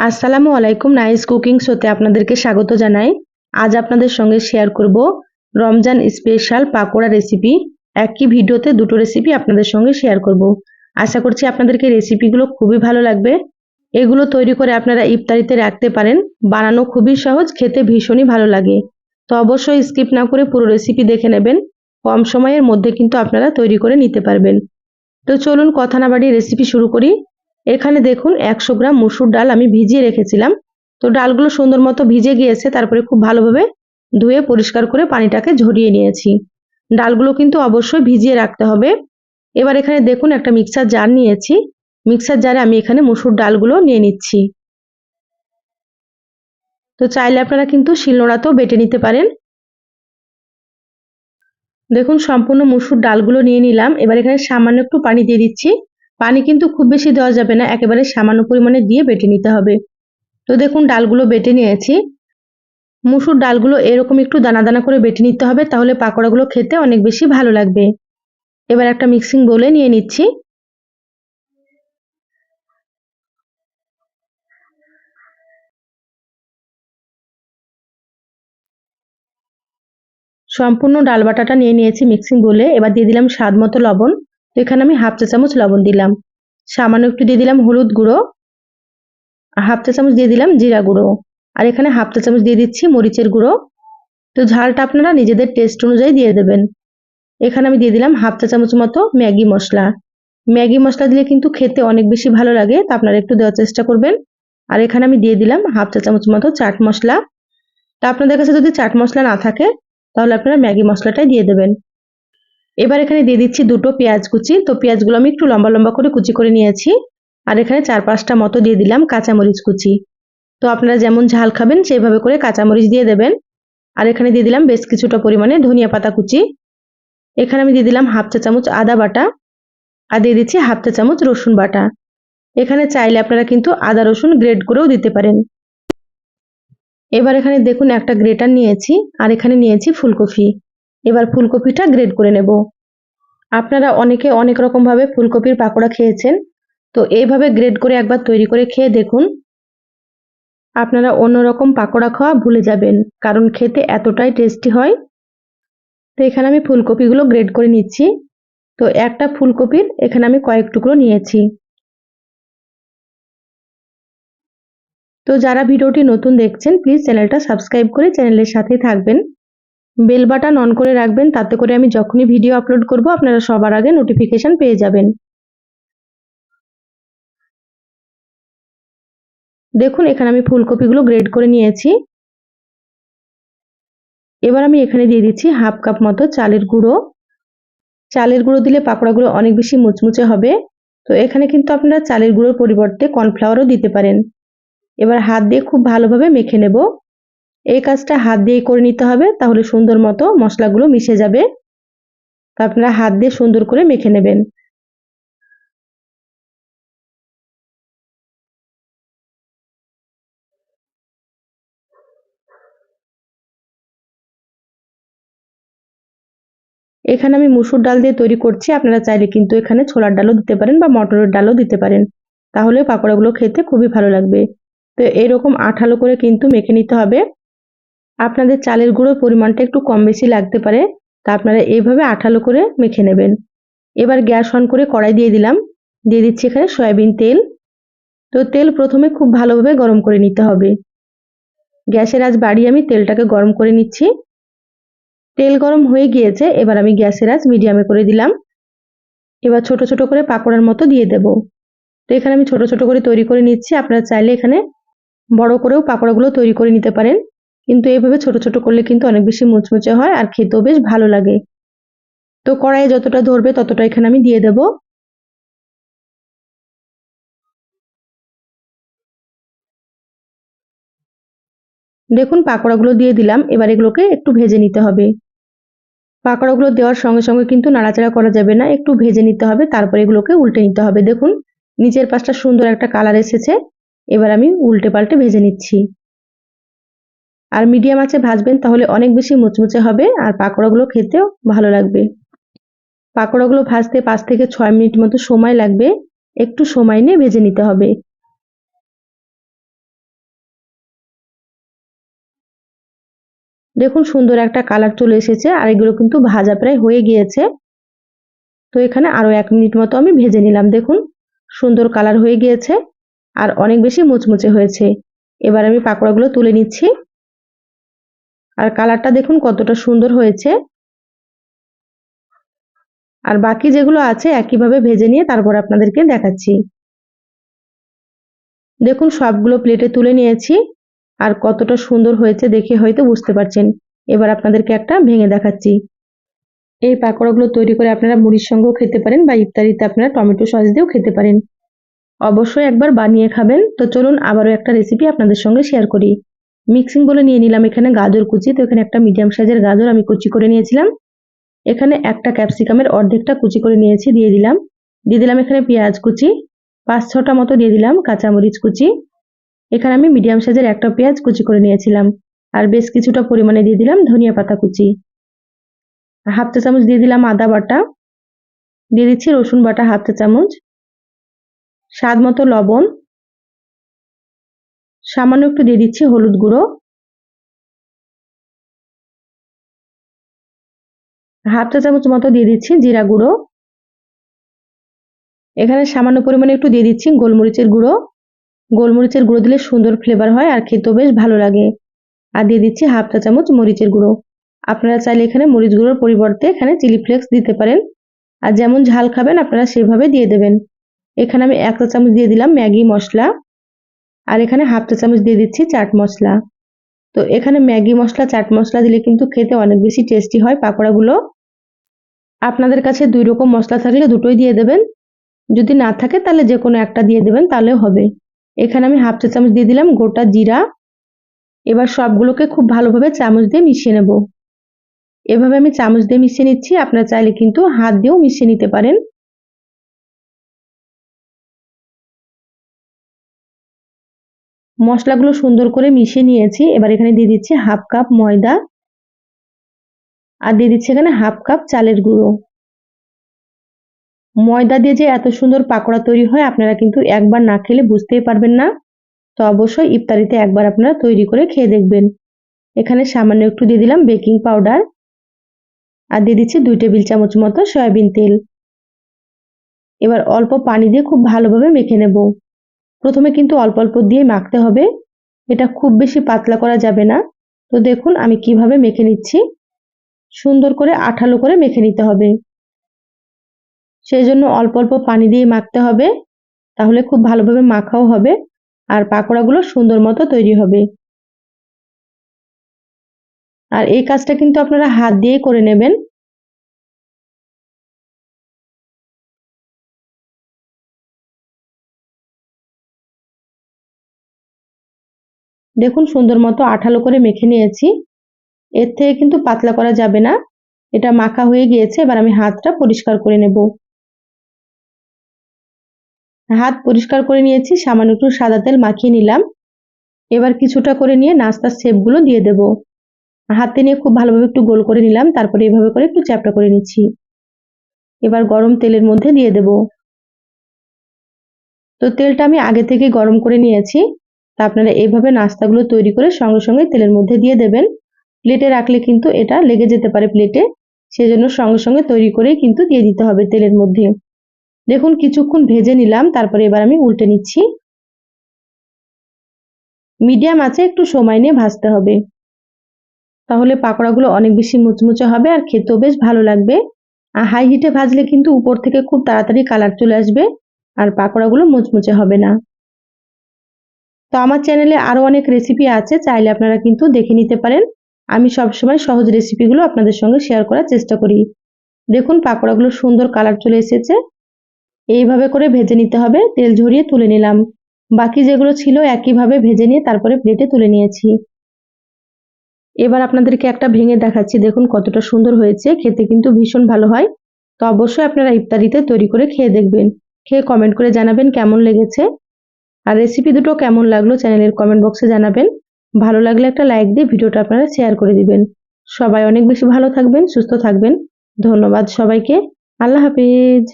আসসালামু আলাইকুম nice cooking শোতে আপনাদেরকে স্বাগত জানাই। আজ আপনাদের সঙ্গে শেয়ার করব রমজান স্পেশাল পাকোড়া রেসিপি একই ভিডিওতে দুটো রেসিপি আপনাদের সঙ্গে শেয়ার করব। আশা করছি আপনাদেরকে রেসিপিগুলো খুবই ভালো লাগবে। এগুলো তৈরি করে আপনারা ইফতারিতে রাখতে পারেন। বানানো খুবই সহজ, খেতে ভীষণই ভালো লাগে। তো অবশ্যই স্কিপ না করে পুরো রেসিপি দেখে নেবেন। কম সময়ের মধ্যে কিন্তু আপনারা তৈরি করে নিতে পারবেন। তো চলুন কথা না বাড়িয়ে রেসিপি শুরু করি। এখানে দেখুন একশো গ্রাম মুসুর ডাল আমি ভিজিয়ে রেখেছিলাম। তো ডালগুলো সুন্দর মতো ভিজে গিয়েছে, তারপরে খুব ভালোভাবে ধুয়ে পরিষ্কার করে পানিটাকে ঝরিয়ে নিয়েছি। ডালগুলো কিন্তু অবশ্যই ভিজিয়ে রাখতে হবে। এবার এখানে দেখুন একটা মিক্সার জার নিয়েছি। মিক্সার জারে আমি এখানে মুসুর ডালগুলো নিয়ে নিচ্ছি। তো চাইলে আপনারা কিন্তু শিলনোড়াতেও বেটে নিতে পারেন। দেখুন সম্পূর্ণ মুসুর ডালগুলো নিয়ে নিলাম। এবার এখানে সামান্য একটু পানি দিয়ে দিচ্ছি। পানি কিন্তু খুব বেশি দেওয়া যাবে না, একেবারে সামান্য পরিমাণে দিয়ে বেটে নিতে হবে। তো দেখুন, ডালগুলো বেটে নিয়েছি। মুসুর ডালগুলো এরকম একটু দানা দানা করে বেটে নিতে হবে, তাহলে পাকোড়াগুলো খেতে অনেক বেশি ভালো লাগবে। এবার একটা মিক্সিং বলে নিয়ে নিচ্ছি। সম্পূর্ণ ডাল বাটাটা নিয়ে নিয়েছি মিক্সিং বলে। এবার দিয়ে দিলাম স্বাদ মতো লবণ। তো এখানে আমি হাফ চা চামচ লবণ দিলাম। সামান্য একটু দিয়ে দিলাম হলুদ গুঁড়ো। হাফ চা চামচ দিয়ে দিলাম জিরা গুঁড়ো। আর এখানে হাফ চা চামচ দিয়ে দিচ্ছি মরিচের গুঁড়ো। তো ঝালটা আপনারা নিজেদের টেস্ট অনুযায়ী দিয়ে দেবেন। এখানে আমি দিয়ে দিলাম হাফ চা চামচ মতো ম্যাগি মশলা। ম্যাগি মশলা দিলে কিন্তু খেতে অনেক বেশি ভালো লাগে, তা আপনারা একটু দেওয়ার চেষ্টা করবেন। আর এখানে আমি দিয়ে দিলাম হাফ চা চামচ মতো চাট মশলা। তা আপনাদের কাছে যদি চাট মশলা না থাকে, তাহলে আপনারা ম্যাগি মশলাটাই দিয়ে দেবেন। এবার এখানে দিয়ে দিচ্ছি দুটো পেঁয়াজ কুচি। তো পেঁয়াজগুলো আমি একটু লম্বা লম্বা করে কুচি করে নিয়েছি। আর এখানে চার পাঁচটা মতো দিয়ে দিলাম কাঁচামরিচ কুচি। তো আপনারা যেমন ঝাল খাবেন সেইভাবে করে কাঁচামরিচ দিয়ে দেবেন। আর এখানে দিয়ে দিলাম বেশ কিছুটা পরিমাণে ধনিয়া পাতা কুচি। এখানে আমি দিয়ে দিলাম হাফ চা চামচ আদা বাটা। আর দিয়ে দিচ্ছি হাফ চা চামচ রসুন বাটা। এখানে চাইলে আপনারা কিন্তু আদা রসুন গ্রেড করেও দিতে পারেন। এবার এখানে দেখুন একটা গ্রেটার নিয়েছি। আর এখানে নিয়েছি ফুলকপি। এবার ফুলকপিটা গ্রেড করে নেব। আপনারা অনেকে অনেক রকমভাবে ফুলকপির পাকোড়া খেয়েছেন, তো এইভাবে গ্রেড করে একবার তৈরি করে খেয়ে দেখুন। আপনারা অন্যরকম পাকোড়া খাওয়া ভুলে যাবেন, কারণ খেতে এতটাই টেস্টি হয়। তো এখানে আমি ফুলকপিগুলো গ্রেড করে নিচ্ছি। তো একটা ফুলকপির এখানে আমি কয়েক টুকরো নিয়েছি। তো যারা ভিডিওটি নতুন দেখছেন প্লিজ চ্যানেলটা সাবস্ক্রাইব করে চ্যানেলের সাথে থাকবেন। বেল বাটন অন করে রাখবেন, তাতে করে আমি যখনই ভিডিও আপলোড করব, আপনারা সবার আগে নোটিফিকেশান পেয়ে যাবেন। দেখুন, এখানে আমি ফুলকপিগুলো গ্রেড করে নিয়েছি। এবার আমি এখানে দিয়ে দিচ্ছি হাফ কাপ মতো চালের গুঁড়ো। চালের গুঁড়ো দিলে পাকোড়াগুলো অনেক বেশি মুচমুচে হবে। তো এখানে কিন্তু আপনারা চালের গুঁড়োর পরিবর্তে কর্নফ্লাওয়ারও দিতে পারেন। এবার হাত দিয়ে খুব ভালোভাবে মেখে নেব। এই কাজটা হাত দিয়ে করে নিতে হবে, তাহলে সুন্দর মতো মশলাগুলো মিশে যাবে। তা আপনারা হাত দিয়ে সুন্দর করে মেখে নেবেন। এখানে আমি মুসুর ডাল দিয়ে তৈরি করছি, আপনারা চাইলে কিন্তু এখানে ছোলার ডালও দিতে পারেন বা মটরের ডালও দিতে পারেন। তাহলে পাকোড়াগুলো খেতে খুবই ভালো লাগবে। তো এরকম আঠালো করে কিন্তু মেখে নিতে হবে। আপনাদের চালের গুঁড়োর পরিমাণটা একটু কম বেশি লাগতে পারে, তা আপনারা এইভাবে আঠালো করে মেখে নেবেন। এবার গ্যাস অন করে কড়াই দিয়ে দিলাম। দিয়ে দিচ্ছি এখানে সয়াবিন তেল। তো তেল প্রথমে খুব ভালোভাবে গরম করে নিতে হবে। গ্যাসের আজ বাড়িয়ে আমি তেলটাকে গরম করে নিচ্ছি। তেল গরম হয়ে গিয়েছে, এবার আমি গ্যাসের আজ মিডিয়ামে করে দিলাম। এবার ছোট ছোট করে পাকোড়ার মতো দিয়ে দেব। তো এখানে আমি ছোট ছোট করে তৈরি করে নিচ্ছি। আপনারা চাইলে এখানে বড় করেও পাকোড়াগুলো তৈরি করে নিতে পারেন। কিন্তু এইভাবে ছোট ছোট করলে কিন্তু অনেক বেশি মুচমুচে হয় আর খেতেও বেশ ভালো লাগে। তো কড়াইয়ে যতটা ধরবে ততটা এখানে আমি দিয়ে দেব। দেখুন পাকোড়াগুলো দিয়ে দিলাম, এবার এগুলোকে একটু ভেজে নিতে হবে। পাকোড়াগুলো দেওয়ার সঙ্গে সঙ্গে কিন্তু নাড়াচাড়া করা যাবে না, একটু ভেজে নিতে হবে, তারপরে এগুলোকে উল্টে নিতে হবে। দেখুন, নিচের পাশটা সুন্দর একটা কালার এসেছে, এবার আমি উল্টে পাল্টে ভেজে নিচ্ছি। আর মিডিয়াম আছে ভাজবেন, তাহলে অনেক বেশি মুচমুচে হবে, আর পাকোড়াগুলো খেতেও ভালো লাগবে। পাকোড়াগুলো ভাজতে পাঁচ থেকে ছয় মিনিট মতো সময় লাগবে, একটু সময় নিয়ে ভেজে নিতে হবে। দেখুন সুন্দর একটা কালার চলে এসেছে, আর এগুলো কিন্তু ভাজা প্রায় হয়ে গিয়েছে। তো এখানে আরও এক মিনিট মতো আমি ভেজে নিলাম, দেখুন। সুন্দর কালার হয়ে গিয়েছে, আর অনেক বেশি মুচমুচে হয়েছে। এবার আমি পাকোড়াগুলো তুলে নিচ্ছি। আর কালারটা দেখুন কতটা সুন্দর হয়েছে। আর বাকি যেগুলো আছে একইভাবে ভেজে নিয়ে তারপর আপনাদেরকে দেখাচ্ছি। দেখুন সবগুলো প্লেটে তুলে নিয়েছি। আর কতটা সুন্দর হয়েছে দেখে হয়তো বুঝতে পারছেন। এবার আপনাদেরকে একটা ভেঙে দেখাচ্ছি। এই পাকোড়াগুলো তৈরি করে আপনারা মুড়ির সঙ্গেও খেতে পারেন বা ইফতারিতে আপনারা টমেটো সস দিয়েও খেতে পারেন। অবশ্যই একবার বানিয়ে খাবেন। তো চলুন আবারও একটা রেসিপি আপনাদের সঙ্গে শেয়ার করি। মিক্সিং বলে নিয়ে নিলাম এখানে গাজর কুচি। তো এখানে একটা মিডিয়াম সাইজের গাজর আমি কুচি করে নিয়েছিলাম। এখানে একটা ক্যাপসিকামের অর্ধেকটা কুচি করে নিয়েছি, দিয়ে দিলাম। দিয়ে দিলাম এখানে পেঁয়াজ কুচি, পাঁচ ছটা মতো দিয়ে দিলাম কাঁচামরিচ কুচি। এখানে আমি মিডিয়াম সাইজের একটা পেঁয়াজ কুচি করে নিয়েছিলাম। আর বেশ কিছুটা পরিমাণে দিয়ে দিলাম ধনিয়া পাতা কুচি। হাফ চা চামচ দিয়ে দিলাম আদা বাটা। দিয়ে দিচ্ছি রসুন বাটা হাফ চা চামচ। স্বাদ মতো লবণ। সামান্য একটু দিয়ে দিচ্ছি হলুদ গুঁড়ো। হাফ চা চামচ মতো দিয়ে দিচ্ছি জিরা গুঁড়ো। এখানে সামান্য পরিমাণে একটু দিয়ে দিচ্ছি গোলমরিচের গুঁড়ো। গোলমরিচের গুঁড়ো দিলে সুন্দর ফ্লেভার হয় আর খেতেও বেশ ভালো লাগে। আর দিয়ে দিচ্ছি হাফ চা চামচ মরিচের গুঁড়ো। আপনারা চাইলে এখানে মরিচ গুঁড়োর পরিবর্তে এখানে চিলি ফ্লেক্স দিতে পারেন। আর যেমন ঝাল খাবেন, আপনারা সেভাবে দিয়ে দেবেন। এখানে আমি এক চা চামচ দিয়ে দিলাম ম্যাগি মশলা। আর এখানে হাফ চা চামচ দিয়ে দিচ্ছি চাট মশলা। তো এখানে ম্যাগি মশলা, চাট মশলা দিলে কিন্তু খেতে অনেক বেশি টেস্টি হয়। পাকোড়াগুলো আপনাদের কাছে দুই রকম মশলা থাকলে দুটোই দিয়ে দেবেন। যদি না থাকে তাহলে যে কোনো একটা দিয়ে দেবেন, তাহলেও হবে। এখানে আমি হাফ চা চামচ দিয়ে দিলাম গোটা জিরা। এবার সবগুলোকে খুব ভালোভাবে চামচ দিয়ে মিশিয়ে নেব। এভাবে আমি চামচ দিয়ে মিশিয়ে নিচ্ছি। আপনারা চাইলে কিন্তু হাত দিয়েও মিশিয়ে নিতে পারেন। মশলাগুলো সুন্দর করে মিশিয়ে নিয়েছি। এবার এখানে দিয়ে দিচ্ছি হাফ কাপ ময়দা। আর দিয়ে দিচ্ছি এখানে হাফ কাপ চালের গুঁড়ো। ময়দা দিয়ে যে এত সুন্দর পাকোড়া তৈরি হয়, আপনারা কিন্তু একবার না খেলে বুঝতেই পারবেন না। তো অবশ্যই ইফতারিতে একবার আপনারা তৈরি করে খেয়ে দেখবেন। এখানে সামান্য একটু দিয়ে দিলাম বেকিং পাউডার। আর দিয়ে দিচ্ছি দুই টেবিল চামচ মতো সয়াবিন তেল। এবার অল্প পানি দিয়ে খুব ভালোভাবে মেখে নেব। প্রথমে কিন্তু অল্প অল্প দিয়ে মাখতে হবে। এটা খুব বেশি পাতলা করা যাবে না। তো দেখুন, আমি কীভাবে মেখে নিচ্ছি। সুন্দর করে আঠালো করে মেখে নিতে হবে। সেই জন্য অল্প অল্প পানি দিয়ে মাখতে হবে। তাহলে খুব ভালোভাবে মাখাও হবে আর পাকোড়াগুলো সুন্দর মতো তৈরি হবে। আর এই কাজটা কিন্তু আপনারা হাত দিয়েই করে নেবেন। দেখুন সুন্দর মতো আঠালো করে মেখে নিয়েছি। এর থেকে কিন্তু পাতলা করা যাবে না। এটা মাখা হয়ে গিয়েছে, এবার আমি হাতটা পরিষ্কার করে নেব। হাত পরিষ্কার করে নিয়েছি, সামান্য একটু সাদা তেল মাখিয়ে নিলাম। এবার কিছুটা করে নিয়ে নাস্তার শেপগুলো দিয়ে দেব। হাতে নিয়ে খুব ভালোভাবে একটু গোল করে নিলাম, তারপরে এভাবে করে একটু চ্যাপটা করে নিচ্ছি। এবার গরম তেলের মধ্যে দিয়ে দেব। তো তেলটা আমি আগে থেকে গরম করে নিয়েছি। তা আপনারা এইভাবে নাস্তাগুলো তৈরি করে সঙ্গে সঙ্গে তেলের মধ্যে দিয়ে দেবেন। প্লেটে রাখলে কিন্তু এটা লেগে যেতে পারে প্লেটে। সেজন্য সঙ্গে সঙ্গে তৈরি করেই কিন্তু দিয়ে দিতে হবে তেলের মধ্যে। দেখুন কিছুক্ষণ ভেজে নিলাম, তারপরে এবার আমি উল্টে নিচ্ছি। মিডিয়াম আছে, একটু সময় নিয়ে ভাজতে হবে। তাহলে পাকোড়াগুলো অনেক বেশি মুচমুচে হবে আর খেতেও বেশ ভালো লাগবে। আর হাই হিটে ভাজলে কিন্তু উপর থেকে খুব তাড়াতাড়ি কালার চলে আসবে, আর পাকোড়াগুলো মুচমুচে হবে না। তো আমার চ্যানেলে আরও অনেক রেসিপি আছে, চাইলে আপনারা কিন্তু দেখে নিতে পারেন। আমি সবসময় সহজ রেসিপিগুলো আপনাদের সঙ্গে শেয়ার করার চেষ্টা করি। দেখুন, পাকোড়াগুলো সুন্দর কালার চলে এসেছে। এইভাবে করে ভেজে নিতে হবে, তেল ঝরিয়ে তুলে নিলাম। বাকি যেগুলো ছিল একইভাবে ভেজে নিয়ে তারপরে প্লেটে তুলে নিয়েছি। এবার আপনাদেরকে একটা ভেঙে দেখাচ্ছি। দেখুন, কতটা সুন্দর হয়েছে। খেতে কিন্তু ভীষণ ভালো হয়। তো অবশ্যই আপনারা ইফতারিতে তৈরি করে খেয়ে দেখবেন। খেয়ে কমেন্ট করে জানাবেন কেমন লেগেছে। আর রেসিপি দুটো কেমন লাগল চ্যানেলের কমেন্ট বক্সে জানাবেন। ভালো লাগলে একটা লাইক দিয়ে ভিডিওটা আপনারা শেয়ার করে দিবেন। সবাই অনেক বেশি ভালো থাকবেন, সুস্থ থাকবেন। ধন্যবাদ সবাইকে। আল্লাহ হাফিজ।